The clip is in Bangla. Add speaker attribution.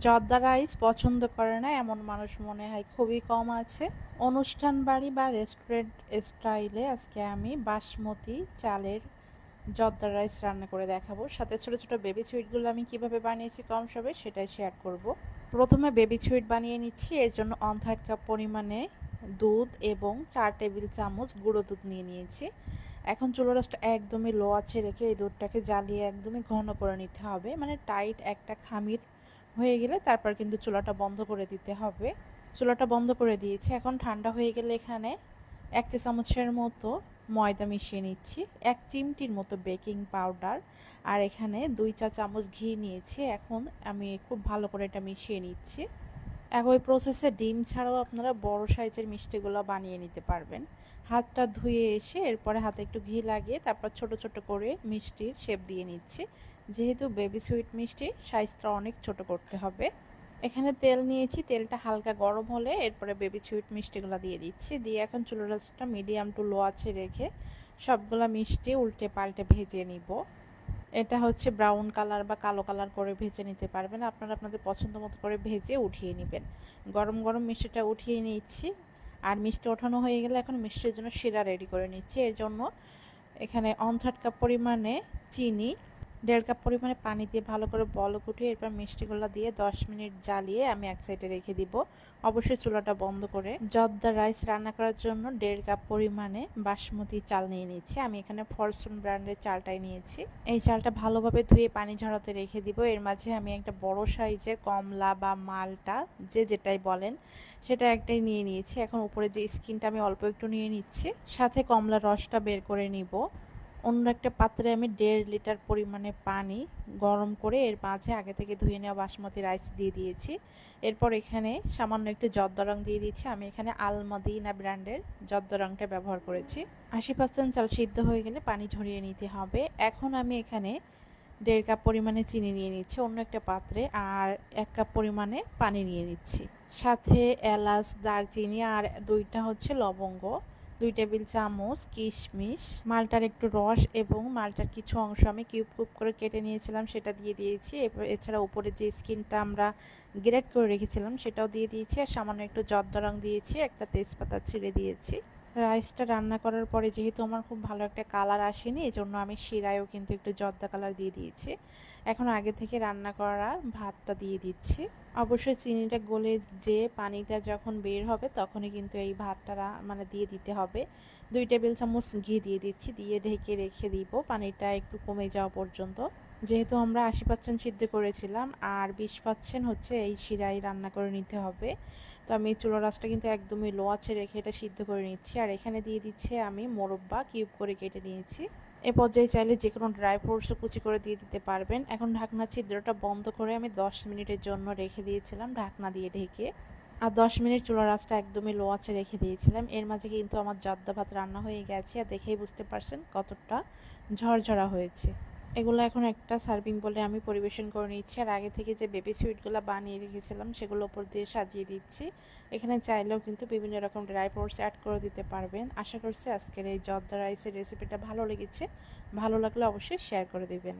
Speaker 1: জর্দা রাইস পছন্দ করে না, এমন মানুষ মনে হয় খুবই কম আছে। অনুষ্ঠান বাড়ি বা রেস্টুরেন্ট স্টাইলে আজকে আমি বাসমতি চালের জর্দা রাইস রান্না করে দেখাবো। সাথে ছোটো ছোটো বেবি সুইটগুলো আমি কীভাবে বানিয়েছি কম সবে সেটাই শেয়ার করব। প্রথমে বেবি সুইট বানিয়ে নিচ্ছি, এর জন্য অন থার্ড কাপ পরিমাণে দুধ এবং চার টেবিল চামচ গুঁড়ো দুধ নিয়ে নিয়েছি। এখন চুলো রাসটা একদমই লো আছে রেখে এই দুধটাকে জ্বালিয়ে একদমই ঘন করে নিতে হবে। মানে টাইট একটা খামির হয়ে গেলে তারপর কিন্তু চুলাটা বন্ধ করে দিতে হবে। চুলাটা বন্ধ করে দিয়েছি। এখন ঠান্ডা হয়ে গেলে এখানে এক চা চামচের মতো ময়দা মিশিয়ে নিচ্ছি, এক চিমটির মতো বেকিং পাউডার আর এখানে দুই চা চামচ ঘি নিয়েছি। এখন আমি খুব ভালো করে এটা মিশিয়ে নিচ্ছি। একই প্রসেসে ডিম ছাড়াও আপনারা বড় সাইজের মিষ্টিগুলো বানিয়ে নিতে পারবেন। হাতটা ধুয়ে এসে এরপরে হাতে একটু ঘি লাগিয়ে তারপর ছোট ছোট করে মিষ্টির শেপ দিয়ে নিচ্ছি। যেহেতু বেবি সুইট মিষ্টি সাইজটা অনেক ছোট করতে হবে। এখানে তেল নিয়েছি, তেলটা হালকা গরম হলে এরপরে বেবি সুইট মিষ্টিগুলো দিয়ে দিচ্ছি। দিয়ে এখন চুলো রাসটা মিডিয়াম টু লো আছে রেখে সবগুলা মিষ্টি উল্টে পাল্টে ভেজে নিব। এটা হচ্ছে ব্রাউন কালার বা কালো কালার করে ভেজে নিতে পারবেন। আপনারা আপনাদের পছন্দ মতো করে ভেজে উঠিয়ে নেবেন। গরম গরম মিষ্টিটা উঠিয়ে নিচ্ছি। আর মিষ্টি ওঠানো হয়ে গেলে এখন মিষ্টির জন্য শিরা রেডি করে নিচ্ছি। এর জন্য এখানে অন থার্ড কাপ পরিমাণে চিনি দেড় কাপ পরিমাণে পানি দিয়ে ভালো করে বল উঠিয়ে এরপর মিষ্টিগুলো দিয়ে দশ মিনিট জ্বালিয়ে আমি এক সাইডে রেখে দিব। অবশ্যই চুলাটা বন্ধ করে জর্দা রাইস রান্না করার জন্য দেড় কাপ পরিমাণে বাসমতি চাল নিয়ে নিচ্ছি আমি এখানে ফরচুন ব্র্যান্ডের চালটাই নিয়েছি। এই চালটা ভালোভাবে ধুয়ে পানি ঝরাতে রেখে দিব। এর মাঝে আমি একটা বড় সাইজের কমলা বা মালটা, যে যেটাই বলেন, সেটা একটাই নিয়ে নিয়েছি। এখন উপরে যে স্কিনটা আমি অল্প একটু নিয়ে নিচ্ছি, সাথে কমলা রসটা বের করে নিব। অন্য একটা পাত্রে আমি দেড় লিটার পরিমাণে পানি গরম করে এর মাঝে আগে থেকে ধুয়ে নেওয়া বাসমতি রাইস দিয়ে দিয়েছি। এরপর এখানে সামান্য একটু জর্দা রং দিয়ে দিয়েছি। আমি এখানে আলমাদিনা ব্র্যান্ডের জর্দা রংটা ব্যবহার করেছি। আশি পার্সেন্ট চাল সিদ্ধ হয়ে গেলে পানি ঝরিয়ে নিতে হবে। এখন আমি এখানে দেড় কাপ পরিমাণে চিনি নিয়ে নিচ্ছি অন্য একটা পাত্রে আর এক কাপ পরিমাণে পানি নিয়ে নিচ্ছি। সাথে এলাচ, দারচিনি আর দুইটা হচ্ছে লবঙ্গ। দুই টেবিল চামচ কিশমিশ, মালটার একটু রস এবং মালটার কিছু অংশ আমি কিউব কুপ করে কেটে নিয়েছিলাম, সেটা দিয়ে দিয়েছি। এছাড়া উপরে যে স্কিনটা আমরা গ্রেট করে রেখেছিলাম, সেটাও দিয়ে দিয়েছি। আর সামান্য একটু জর্দা রং দিয়েছি, একটা তেজপাতা ছিঁড়ে দিয়েছি। রাইসটা রান্না করার পরে যেহেতু আমার খুব ভালো একটা কালার আসেনি এই জন্য আমি শিরায়ও কিন্তু একটু জর্দা কালার দিয়ে দিয়েছি। এখন আগে থেকে রান্না করা ভাতটা দিয়ে দিচ্ছি। অবশ্যই চিনিটা গলে যে পানিটা যখন বের হবে তখনই কিন্তু এই ভাতটা মানে দিয়ে দিতে হবে। দুই টেবিল চামচ ঘি দিয়ে দিচ্ছি, দিয়ে ঢেকে রেখে দিব। পানিটা একটু কমে যাওয়া পর্যন্ত। যেহেতু আমরা আশি পার্সেন্ট সিদ্ধ করেছিলাম, আর বিশ পার্সেন্ট হচ্ছে এই শিরাই রান্না করে নিতে হবে। তো আমি চুলো রাসটা কিন্তু একদমই লো আছে রেখে এটা সিদ্ধ করে নিচ্ছি। আর এখানে দিয়ে দিচ্ছে আমি মোরব্বা কিউব করে কেটে নিয়েছি। এ পর্যায়ে চাইলে যে কোনো ড্রাই ফ্রুটসও কুচি করে দিয়ে দিতে পারবেন। এখন ঢাকনা ছিদ্রটা বন্ধ করে আমি দশ মিনিটের জন্য রেখে দিয়েছিলাম ঢাকনা দিয়ে ঢেকে। আর দশ মিনিট চুলা রাসটা একদমই লো আছে রেখে দিয়েছিলাম। এর মাঝে কিন্তু আমার জর্দা ভাত রান্না হয়ে গেছে, আর দেখেই বুঝতে পারছেন কতটা ঝরঝরা হয়েছে। এগুলো এখন একটা সার্ভিং বলে আমি পরিবেশন করে নিচ্ছি। আর আগে থেকে যে বেবি সুইটগুলো বানিয়ে রেখেছিলাম, সেগুলো ওপর দিয়ে সাজিয়ে দিচ্ছি। এখানে চাইলেও কিন্তু বিভিন্ন রকম ড্রাই ফ্রুটস অ্যাড করে দিতে পারবেন। আশা করছি আজকের এই জর্দা রাইসের রেসিপিটা ভালো লেগেছে। ভালো লাগলে অবশ্যই শেয়ার করে দেবেন।